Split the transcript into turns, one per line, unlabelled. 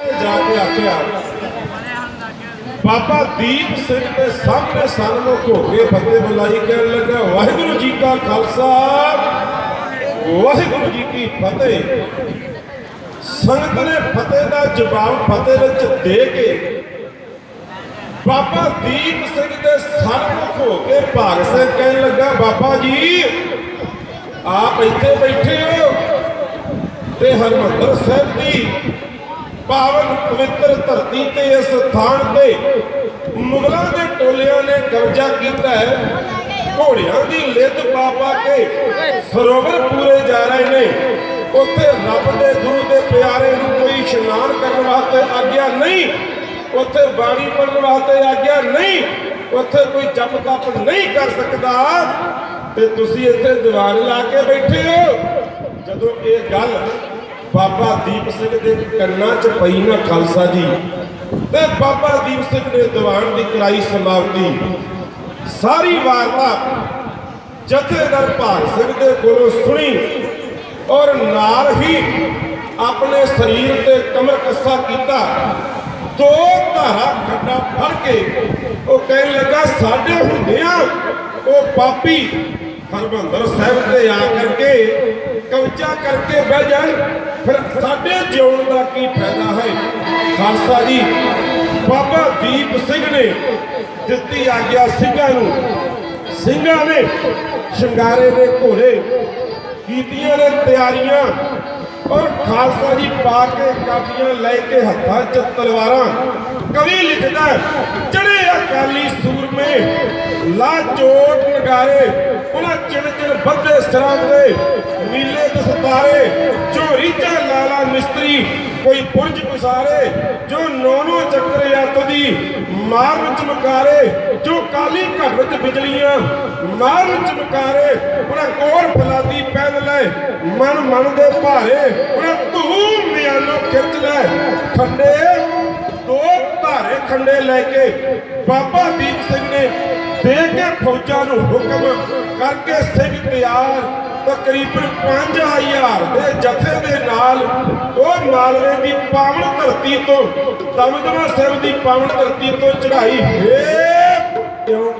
ਜਾ ਕੇ ਆਖਿਆ ਬਾਬਾ ਦੀਪ ਸਿੰਘ ਦੇ ਸਾਹਮਣੇ ਸਨ ਨੂੰ ਘੋਗੇ ਫਤਿਹ ਬੁਲਾਈ ਕਹਿਣ ਲੱਗਾ, ਵਾਹਿਗੁਰੂ ਜੀ ਕਾ ਖਾਲਸਾ, ਵਾਹਿਗੁਰੂ ਜੀ ਕੀ ਫਤਿਹ। ਸੰਗਤ ਨੇ ਫਤਿਹ ਦਾ ਜਵਾਬ ਫਤਿਹ ਵਿੱਚ ਦੇ ਕੇ ਬਾਬਾ ਦੀਪ ਸਿੰਘ ਦੇ ਸਰ ਨੂੰ ਹੋ ਕੇ ਭਾਗ ਸਿੰਘ ਕਹਿਣ ਲੱਗਾ, ਬਾਬਾ ਜੀ, ਆਪ ਇੱਥੇ ਬੈਠੇ ਹੋ ਤੇ ਹਰਮੰਦਰ ਸਾਹਿਬ ਦੀ ਪਾਵਨ ਪਵਿੱਤਰ ਧਰਤੀ ਤੇ ਇਸ ਸਥਾਨ ਤੇ ਮੁਗਲਾਂ ਦੇ ਟੋਲਿਆਂ ਨੇ ਕਬਜ਼ਾ ਕੀਤਾ ਹੈ। ਘੋੜਿਆਂ ਦੀ ਲਿੱਦ ਪਾ ਕੇ ਸਰੋਵਰ ਪੂਰੇ ਜਾ ਰਹੇ ਨੇ। ਉੱਥੇ ਰੱਬ ਦੇ ਗੁਰੂ ਦੇ ਪਿਆਰੇ ਨੂੰ ਕੋਈ ਇਸ਼ਨਾਨ ਕਰਨ ਵਾਸਤੇ ਆਗਿਆ ਨਹੀਂ। ਉੱਥੇ ਬਾਣੀ ਪੜਨ ਵਾਸਤੇ ਆਗਿਆ ਨਹੀਂ। ਉੱਥੇ ਕੋਈ ਜਪ ਤਪ ਨਹੀਂ ਕਰ ਸਕਦਾ। ਤੇ ਤੁਸੀਂ ਇੱਥੇ ਦੀਵਾਨ ਲਾ ਕੇ ਬੈਠੇ ਹੋ। ਜਦੋਂ ਇਹ ਗੱਲ ਬਾਬਾ ਦੀਪ ਸਿੰਘ ਦੇ ਕੰਨਾਂ 'ਚ ਪਈ ਨਾ ਖਾਲਸਾ ਜੀ। ਤੇ ਬਾਬਾ ਦੀਪ ਸਿੰਘ ਨੇ ਦੀਵਾਨ ਦੀ ਕਰਾਈ ਸਮਾਪਤੀ। ਸਾਰੀ ਵਾਰਤਾ ਜਥੇਦਾਰ ਭਾਗ ਸਿੰਘ ਦੇ ਕੋਲੋਂ ਸੁਣੀ ਔਰ ਨਾਲ ਹੀ ਆਪਣੇ ਸਰੀਰ ਤੇ ਕਮਰ ਕੱਸਾ ਕੀਤਾ। ਦੋ ਧਾਰਾ ਖੱਡਾ ਫੜ ਕੇ ਉਹ ਕਹਿਣ ਲੱਗਾ, ਸਾਡੇ ਹੁੰਦਿਆਂ ਉਹ ਪਾਪੀ ਹਰਬੰਦਰ ਸਾਹਿਬ ਤੇ ਆ ਕਰਕੇ ਕਬਜ਼ਾ ਕਰਕੇ ਬਹਿ ਜਾਣ, ਫਿਰ ਸਾਡੇ ਜਿਉਣ ਦਾ ਕੀ ਫਾਇਦਾ ਹੈ? ਖਾਲਸਾ ਜੀ, ਬਾਬਾ ਦੀਪ ਸਿੰਘ ਨੇ ਦਿੱਤੀ ਆਗਿਆ ਸਿੰਘਾਂ ਨੂੰ। ਸਿੰਘਾਂ ਨੇ ਸ਼ਿੰਗਾਰੇ ਦੇ ਘੋੜੇ ਕੀਤੀਆਂ ਨੇ ਤਿਆਰੀਆਂ ਔਰ ਖਾਲਸਾ ਜੀ ਪਾ ਕੇ ਕਾਠੀਆਂ ਲੈ ਕੇ ਹੱਥਾਂ 'ਚ ਤਲਵਾਰਾਂ। ਕਵੀ ਲਿਖਦਾ ਚੜੇ ਅਕਾਲੀ ਸੂਰਮੇ ਲਾ ਚੋਟ ਨਗਾਰੇ ਉਹਨਾਂ ਚਿਣ ਚਿਣ ਬੱਧੇ ਸਿਰਾਂ ਤੇ ਨੀਲੇ ਦਸਤਾਰੇ ਜੋ ਰੀਝਾਂ ਲਾਲਾ ਮਿਸਤਰੀ ਕੋਈ ਪੁਰਜ ਉਸਾਰੇ ਜੋ ਨੌ ਚੱਕਰ ਅੱਤ ਦੀ ਮਾਰ ਚਮਕਾਰੇ ਜੋ ਕਾਲੀ ਘਟ ਵਿੱਚ ਬਿਜਲੀਆਂ ਮਾਰ ਚਮਕਾਰੇ ਉਹਨਾਂ ਕੋਰ ਫਲਾਦੀ ਪਹਿਨ ਲੈ ਮਨ ਮਨ ਦੇ ਭਾਰੇ, ਉਹਨਾਂ ਧੂਮ ਮਿਆਨੋ ਖਿੱਚ ਲੈ, ਖੰਡੇ ਦੋ ਧਾਰੇ ਖੰਡੇ ਲੈ ਕੇ ਬਾਬਾ ਦੀਪ ਸਿੰਘ ਨੇ ਦੇ ਕੇ ਫੌਜਾਂ ਨੂੰ ਹੁਕਮ ਕਰਕੇ ਸਿੰਘ ਤਿਆਰ, ਤਕਰੀਬਨ 5000 ਦੇ ਜਥੇ ਦੇ ਨਾਲ, ਉਹ ਮਾਲਵੇ ਦੀ ਪਾਵਨ ਧਰਤੀ ਤੋਂ ਦਮਦਮਾ ਸਾਹਿਬ ਦੀ ਪਾਵਨ ਧਰਤੀ ਤੋਂ ਚੜ੍ਹਾਈ ਹੈ ਕਿਉਂ